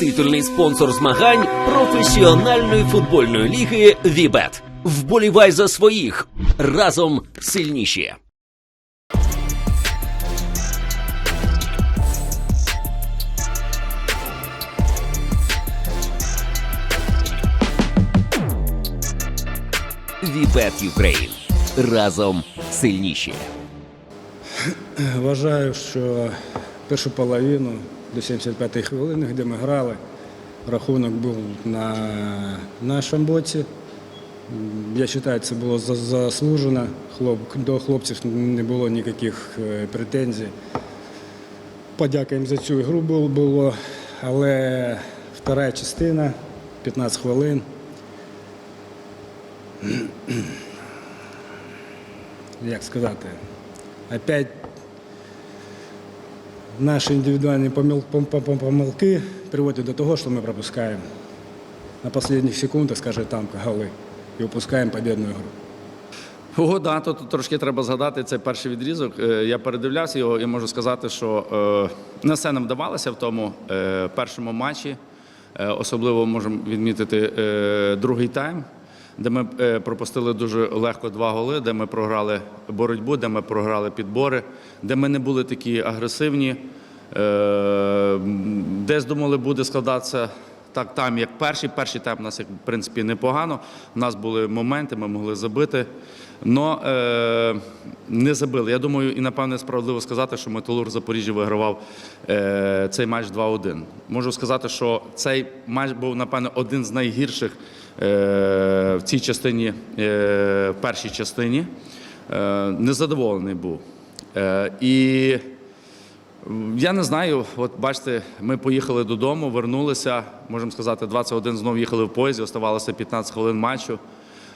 Титульний спонсор змагань професіональної футбольної ліги Вібет. Вболівай за своїх разом сильніші. Вібет Юкрейн. Разом сильніші. Вважаю, що першу половину до 75-ї хвилини, де ми грали, рахунок був на нашому боці. Я вважаю, це було заслужено. До хлопців не було ніяких е, претензій. Подяка їм за цю ігру було, але втора частина, 15 хвилин. Як сказати, опять наші індивідуальні помил- пом- пом- пом- помилки приводять до того, що ми пропускаємо на останніх секундах, скажімо, там голи і опускаємо побідну гру. Ого, да, тут трошки треба згадати цей перший відрізок. Е, Я передивлявся його і можу сказати, що е, не все нам вдавалося в тому е, першому матчі. Особливо можемо відмітити другий тайм, де ми е, пропустили дуже легко два голи, де ми програли боротьбу, де ми програли підбори, де ми не були такі агресивні. Е, десь думали, буде складатися так там, як перший. Перший тайм у нас, як, в принципі, непогано. У нас були моменти, ми могли забити. Но е, не забили. Я думаю, і напевне справедливо сказати, що Металург Запоріжжя вигравав е, цей матч 2-1. Можу сказати, що цей матч був, напевне, один з найгірших в цій частині, е, в першій частині. Е, незадоволений був. Е, і я не знаю, от бачите, ми поїхали додому, вернулися, можемо сказати, 21 знову їхали в поїзді, оставалося 15 хвилин матчу.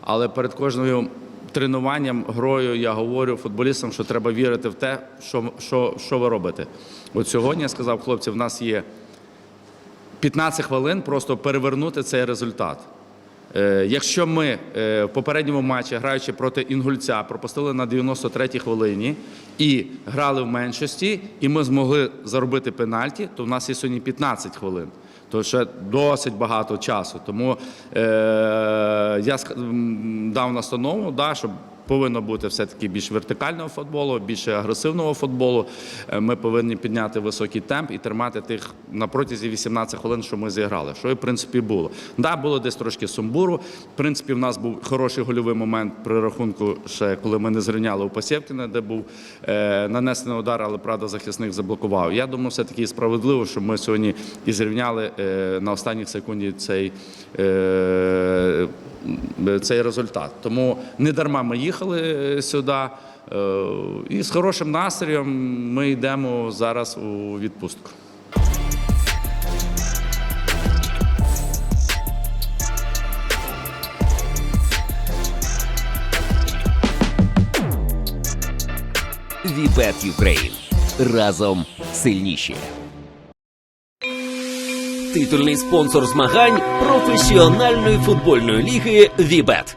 Але перед кожною тренуванням, грою я говорю футболістам, що треба вірити в те, що, що, що ви робите. От сьогодні я сказав, хлопці, в нас є 15 хвилин просто перевернути цей результат. Е, Якщо ми е, в попередньому матчі, граючи проти інгульця, пропустили на 93-й хвилині і грали в меншості, і ми змогли заробити пенальті, то в нас є сьогодні 15 хвилин. То ще досить багато часу. Тому е, я дав настанову, да, щоб повинно бути все-таки більш вертикального футболу, більше агресивного футболу. Е, Ми повинні підняти високий темп і тримати тих на протязі 18 хвилин, що ми зіграли. Що і в принципі було. Да, було десь трошки сумбуру. В принципі, в нас був хороший гольовий момент при рахунку, ще коли ми не зрівняли у Посєвкіна, де був е, нанесений удар, але правда захисник заблокував. Я думаю, все таки справедливо, що ми сьогодні і зрівняли е, на останніх секунді цей. Е, цей результат. Тому не дарма ми їхали е, сюди. е, І з хорошим настроєм ми йдемо зараз у відпустку. Вібет Юкрейн. Разом сильніші. Титульний спонсор змагань професіональної футбольної ліги Вібет.